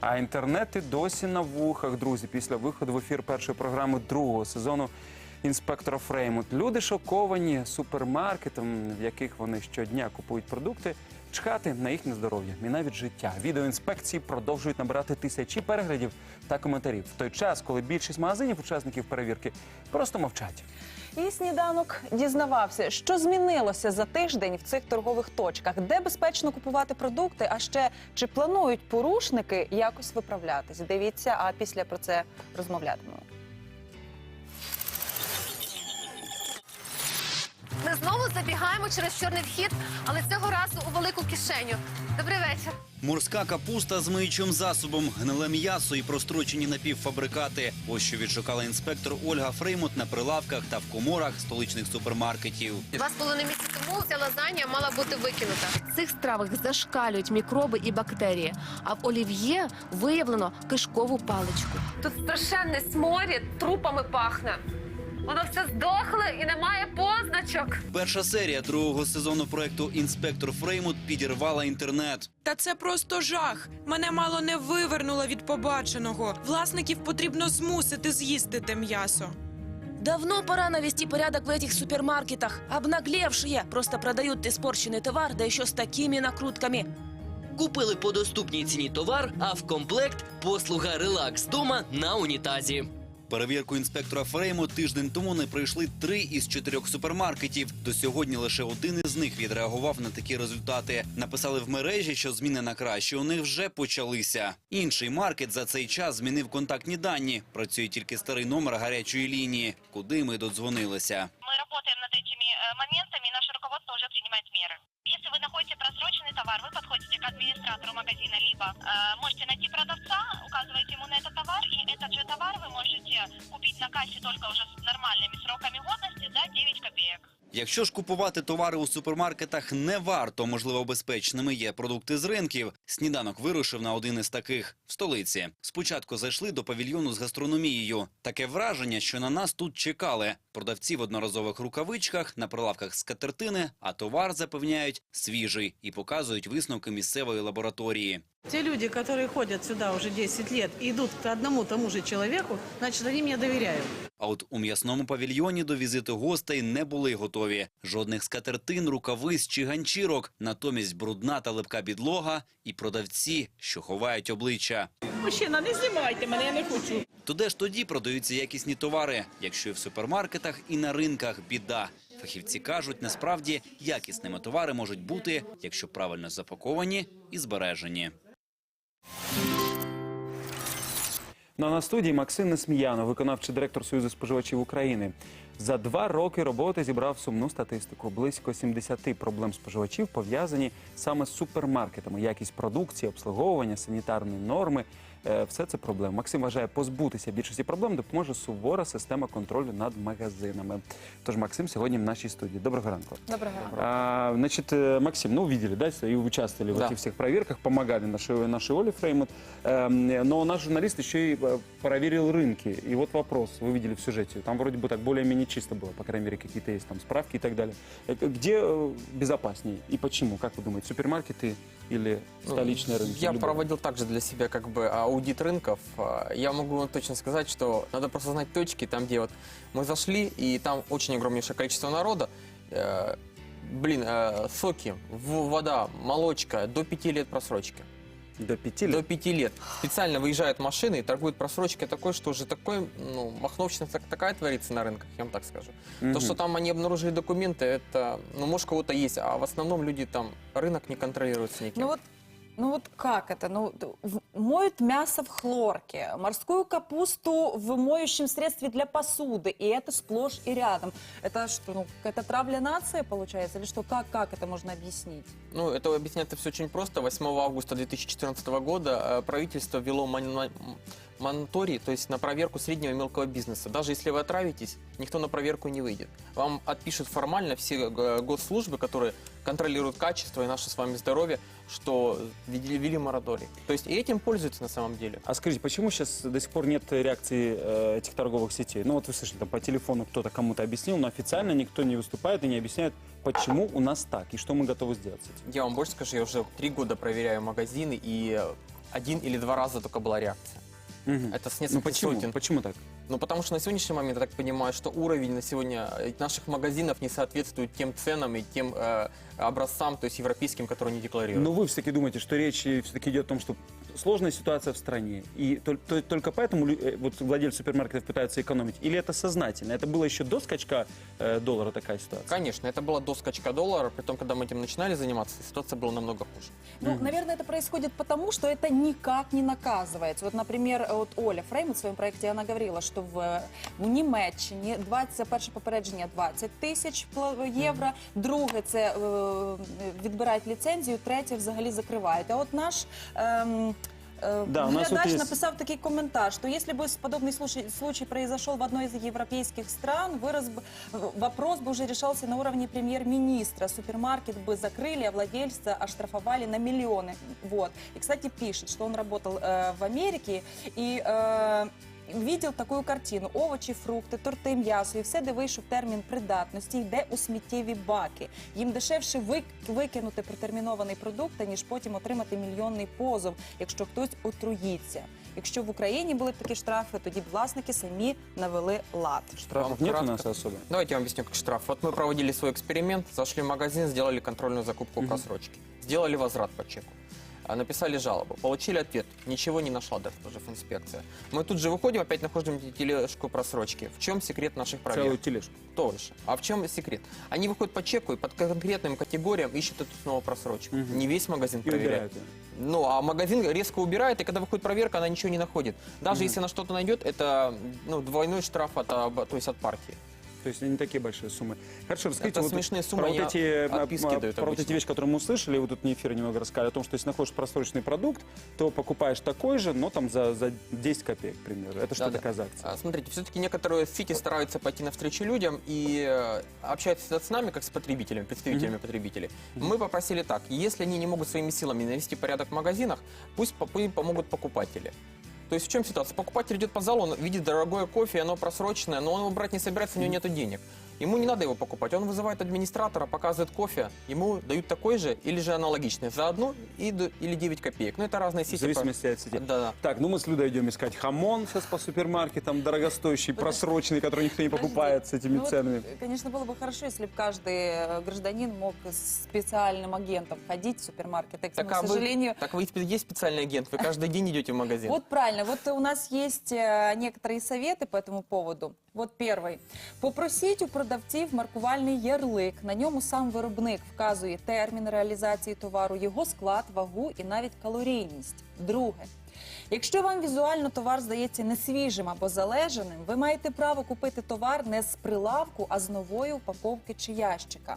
А інтернет і досі на вухах, друзі. Після виходу в ефір першої програми другого сезону інспектора Фреймут. Люди шоковані супермаркетом, в яких вони щодня купують продукти. Чхати на їхнє здоров'я і навіть життя. Відеоінспекції продовжують набирати тисячі переглядів та коментарів в той час, коли більшість магазинів учасників перевірки просто мовчать. І сніданок дізнавався, що змінилося за тиждень в цих торгових точках, де безпечно купувати продукти, а ще чи планують порушники якось виправлятись. Дивіться, а після про це розмовлятимемо. Ми знову забігаємо через чорний вхід, але цього разу у велику кишеню. Добрий вечір. Морська капуста з миючим засобом, гниле м'ясо і прострочені напівфабрикати. Ось що відшукала інспектор Ольга Фреймут на прилавках та в коморах столичних супермаркетів. Два з половиною місяці тому ця лазанія мала бути викинута. В цих стравах зашкалюють мікроби і бактерії. А в олів'є виявлено кишкову паличку. Тут страшенний сморід, трупами пахне. Воно все здохле і немає позначок. Перша серія другого сезону проекту Інспектор Фреймут підірвала інтернет. Та це просто жах. Мене мало не вивернуло від побаченого. Власників потрібно змусити з'їсти те м'ясо. Давно пора навести порядок в этих супермаркетах. Обнаглевшие просто продают испорченный товар, да еще с такими накрутками. Купили по доступній ціні товар, а в комплект послуга релакс дома на унітазі. Перевірку інспектора Фрейму тиждень тому не пройшли три із чотирьох супермаркетів. До сьогодні лише один із них відреагував на такі результати. Написали в мережі, що зміни на краще у них вже почалися. Інший маркет за цей час змінив контактні дані. Працює тільки старий номер гарячої лінії, куди ми додзвонилися. Мы работаем над этими э, моментами, и наше руководство уже принимает меры. Если вы находите просроченный товар, вы подходите к администратору магазина, либо э, можете найти продавца, указываете ему на этот товар, и этот же товар вы можете купить на кассе только уже с нормальными сроками годности за 9 копеек. Якщо ж купувати товари у супермаркетах не варто, можливо, безпечними є продукти з ринків. Сніданок вирушив на один із таких в столиці. Спочатку зайшли до павільйону з гастрономією. Таке враження, що на нас тут чекали. Продавці в одноразових рукавичках, на прилавках скатертини, а товар запевняють свіжий і показують висновки місцевої лабораторії. Те люди, которые ходят сюда уже 10 лет и идут к одному тому же человеку, значит, они мне доверяют. А от у м'ясному павільйоні до візиту гостей не були готові. Жодних скатертин, рукавиць чи ганчірок. Натомість брудна та липка підлога і продавці, що ховають обличчя. Мужчина, не знімайте мене, я не хочу. То де ж тоді продаються якісні товари, якщо і в супермаркетах і на ринках біда. Фахівці кажуть, насправді якісними товари можуть бути, якщо правильно запаковані і збережені. Ну на студії Максим Несміянов, виконавчий директор Союзу споживачів України. За два роки роботи зібрав сумну статистику. Близько 70 проблем споживачів пов'язані саме з супермаркетами. Якість продукції, обслуговування, санітарні норми все це проблеми. Максим вважає, позбутися більшості проблем допоможе сувора система контролю над магазинами. Тож Максим сьогодні в нашій студії. Доброго ранку. Доброго А, значит, э, Максим, ну, видели, да, и вы участвовали в этих всех проверках, помогали нашей, нашей Оле Фреймут. Эм, Но наш журналист еще и э, проверил рынки. И вот вопрос, вы видели в сюжете, там вроде бы так более-менее чисто было, по крайней мере, какие-то есть там справки и так далее. Э, Где э, безопаснее и почему, как вы думаете, супермаркеты или Ну, столичные рынки? Я Любой. проводил также для себя как бы аудит рынков. А, Я могу вам точно сказать, что надо просто знать точки, там где вот мы зашли, и там очень огромнейшее количество народа. Э, Блин, э, соки, вода, молочка, до пяти лет просрочки. До пяти лет? До пяти лет. Специально выезжают машины и торгуют просрочкой такой, что уже такой, ну, махновщина так- такая творится на рынках, я вам так скажу. Мгм. То, что там они обнаружили документы, это, ну, может, у кого-то есть, а в основном люди там, рынок не контролируется никем. Ну вот, ну вот как это? Ну, д- в- моют мясо в хлорке, морскую капусту в моющем средстве для посуды, и это сплошь и рядом. Это что, ну, какая-то травля нации получается? Или что, как, как это можно объяснить? Ну, это объясняется все очень просто. 8 августа 2014 года э, правительство ввело мон- мон- мониторий, то есть на проверку среднего и мелкого бизнеса. Даже если вы отравитесь, никто на проверку не выйдет. Вам отпишут формально все э, госслужбы, которые контролируют качество и наше с вами здоровье, что ввели ввели мораторий. То есть и этим пользуются на самом деле. А скажите, почему сейчас до сих пор нет реакции э, этих торговых сетей? Ну вот вы слышали, там по телефону кто-то кому-то объяснил, но официально никто не выступает и не объясняет, почему у нас так и что мы готовы сделать с этим. Я вам больше скажу, я уже три года проверяю магазины и э, один или два раза только была реакция. Мгм. Это с Ну нескольких почему? сотен. Почему так? Ну, потому что на сегодняшний момент, я так понимаю, что уровень на сегодня э, наших магазинов не соответствует тем ценам и тем э, образцам, то есть европейским, которые они декларируют. Но вы все-таки думаете, что речь все-таки идет о том, что сложная ситуация в стране, и тол- то- только поэтому лю- э, вот владельцы супермаркетов пытаются экономить? Или это сознательно? Это было еще до скачка э, доллара такая ситуация? Конечно, это было до скачка доллара, при том, когда мы этим начинали заниматься, ситуация была намного хуже. Ну, наверное, это происходит потому, что это никак не наказывается. Вот, например, вот Оля Фреймут в своем проекте, она говорила, что в, в Німеччині 20, перше попередження 20 тисяч пла- євро, друге це е, відбирають ліцензію, третє взагалі закривають. А от наш... ем, э, Да, у нас вот глядач есть- написал такой комментарий, что если бы подобный случай, случай произошел в одной из европейских стран, вырос бы, вопрос бы уже решался на уровне премьер-министра. Супермаркет бы закрыли, а владельца оштрафовали на миллионы. Вот. И, кстати, пишет, что он работал э, в Америке и э, видел таку картину: овочі, фрукти, торти, м'ясо і все, де вийшов термін придатності, йде у сміттєві баки. Їм дешевше вик- викинути протермінований продукт, ніж потім отримати мільйонний позов, якщо хтось отруїться. Якщо в Україні були б такі штрафи, тоді б власники самі навели лад. Штрафов Вам нет у кратко. нас особо? Давайте я вам объясню, как штраф. Вот мы проводили свой эксперимент, зашли в магазин, сделали контрольную закупку просрочки, сделали возврат по чеку, а, Написали жалобу, получили ответ, ничего не нашла инспекция. Мы тут же выходим, опять находим тележку просрочки. В чем секрет наших Целую проверок? тележку. Тоже. А в чем секрет? Они выходят по чеку и под конкретным категориям ищут эту снова просрочку. Мгм. Не весь магазин И проверяет. убирают её. Ну, а магазин резко убирает, и когда выходит проверка, она ничего не находит. Даже если она что-то найдет, это ну, двойной штраф от, а, то есть от партии. То есть не такие большие суммы. Хорошо, расскажите Это вот смешные суммы, про вот эти, дают про вот эти вещи, которые мы услышали, вы тут на эфире немного рассказали о том, что если находишь просроченный продукт, то покупаешь такой же, но там за, за 10 копеек, к примеру. Это что Да-да. такая за акция? А, Смотрите, все-таки некоторые сети стараются пойти навстречу людям и э, общаются с нами, как с потребителями, представителями потребителей. Мы попросили так, если они не могут своими силами навести порядок в магазинах, пусть помогут покупатели. То есть в чем ситуация? Покупатель идет по залу, он видит дорогое кофе, оно просроченное, но он его брать не собирается, у него нет денег. Ему не надо его покупать. Он вызывает администратора, показывает кофе, ему дают такой же или же аналогичный за одну и или 9 копеек. Ну, это разные В сети. зависимости от сети. Да, да. Так, ну мы с Людой идем искать хамон сейчас по супермаркетам, дорогостоящий, просроченный, который никто не покупает с этими Ну вот, ценами. э, конечно, было бы хорошо, если бы каждый э, гражданин мог с специальным агентом ходить в супермаркет. Так, Так, к а вы- сожалению, Так вы есть специальный агент, вы каждый день идете в магазин. Вот правильно. Вот у нас есть э, некоторые советы по этому поводу. Вот первый. Попросіть у продавців маркувальний ярлик. На ньому сам виробник вказує термін реалізації товару, його склад, вагу і навіть калорійність. Друге. Якщо вам візуально товар здається несвіжим або залежаним, ви маєте право купити товар не з прилавку, а з нової упаковки чи ящика.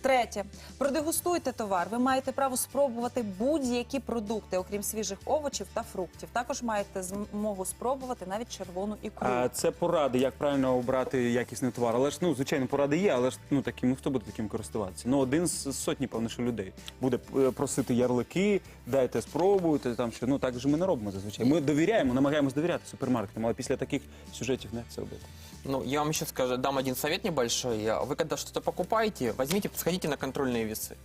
Третє, продегустуйте товар. Ви маєте право спробувати будь-які продукти, окрім свіжих овочів та фруктів. Також маєте змогу спробувати навіть червону ікру. А це поради, як правильно обрати якісний товар. Але ж ну звичайно, поради є, але ж ну таким, ну хто буде таким користуватися? Ну один з сотні, певно, що людей буде е, просити ярлики, дайте спробуйте там що. Ну так же ми не робимо зазвичай. Ми довіряємо, намагаємось довіряти супермаркетам, але після таких сюжетів не це робити. Ну, я вам еще скажу, дам один совет небольшой. А Вы когда что-то покупаете, возьмите, сходите на контрольные весы.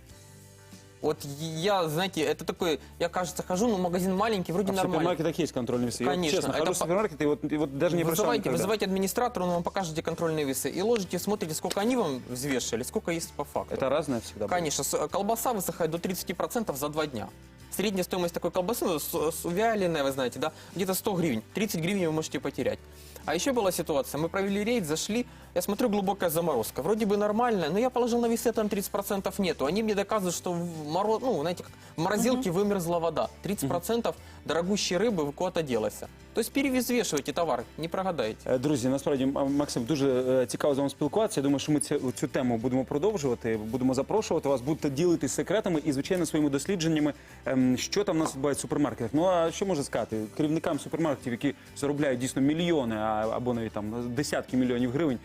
Вот я, знаете, это такой, я, кажется, хожу, ну, магазин маленький, вроде А в нормально. супермаркетах есть контрольные весы. Я Конечно, честно, это хожу в супермаркет, и вот, и вот даже не Вызывайте, никогда. вызывайте администратора, он вам покажет, где контрольные весы. И ложите, смотрите, сколько они вам взвешивали, сколько есть по факту. Это разное всегда. будет. Конечно, с- колбаса высыхает до 30% за два дня. Средняя стоимость такой колбасы, ну, с- с- вяленая, вы знаете, да, где-то 100 гривен. 30 гривен вы можете потерять. А еще была ситуация, мы провели рейд, зашли, я смотрю, глубокая заморозка. Вроде бы нормальная, но я положил на весы, там 30% нету. Они мне доказывают, что в, моро... ну, знаете, как в морозилке вымерзла вода. 30% дорогущей рыбы куда-то делась. То есть перевзвешивайте товар, не прогадаете. Е, Друзі, насправді Максим дуже е, цікаво з вами спілкуватися. Я думаю, що ми цю, тему будемо продовжувати. Будемо запрошувати вас, будете ділитись секретами і звичайно своїми дослідженнями, ем, що там у нас відбувається в супермаркетах. Ну а що можна сказати керівникам супермаркетів, які заробляють дійсно мільйони, або навіть там десятки мільйонів гривень.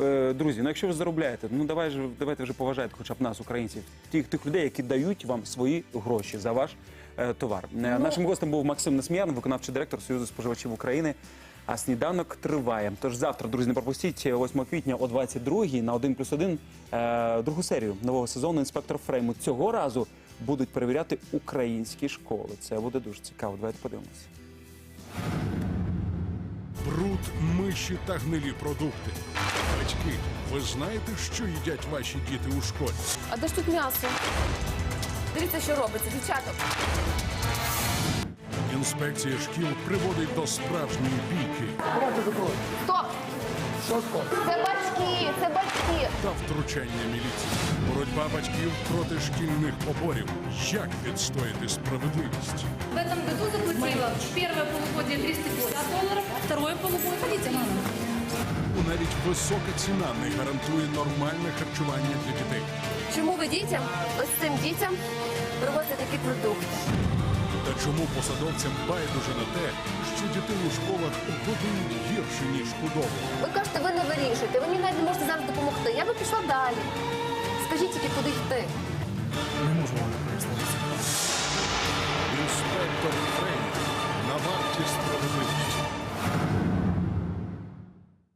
Е, Друзі, ну якщо ви заробляєте, ну давай давайте вже поважайте, хоча б нас, українців, тих тих людей, які дають вам свої гроші за ваш товар. Е, Нашим гостем був Максим Несміян, виконавчий директор Союзу споживачів України. А сніданок триває. Тож завтра, друзі, не пропустіть 8 квітня о 22 на 1 плюс 1 е, другу серію нового сезону інспектор Фрейму. Цього разу будуть перевіряти українські школи. Це буде дуже цікаво. Давайте подивимося. Бруд, миші та гнилі продукти. Батьки, ви знаєте, що їдять ваші діти у школі? А де ж тут м'ясо? Дивіться, що робиться, дівчаток. Інспекція шкіл приводить до справжньої бійки Стоп! Це батьки, це батьки. та втручання міліції. Боротьба батьків проти шкільних поборів. Як відстояти справедливість? В этом году заплатила первое полугодие 350 долларов, второе полугодие... Ходите, мама. Навіть висока ціна не гарантує нормальне харчування для дітей. Чому ви дітям, ось цим дітям, привозите такі продукти? Та чому посадовцям байдуже на те, що дітей у школах годують гірше, ніж худобу? Ви кажете, ви не вирішуєте, ви мені навіть не можете зараз допомогти. Я би пішла далі. Скажіть тільки, куди йти. Інспектор Фрейм на варті справедливості.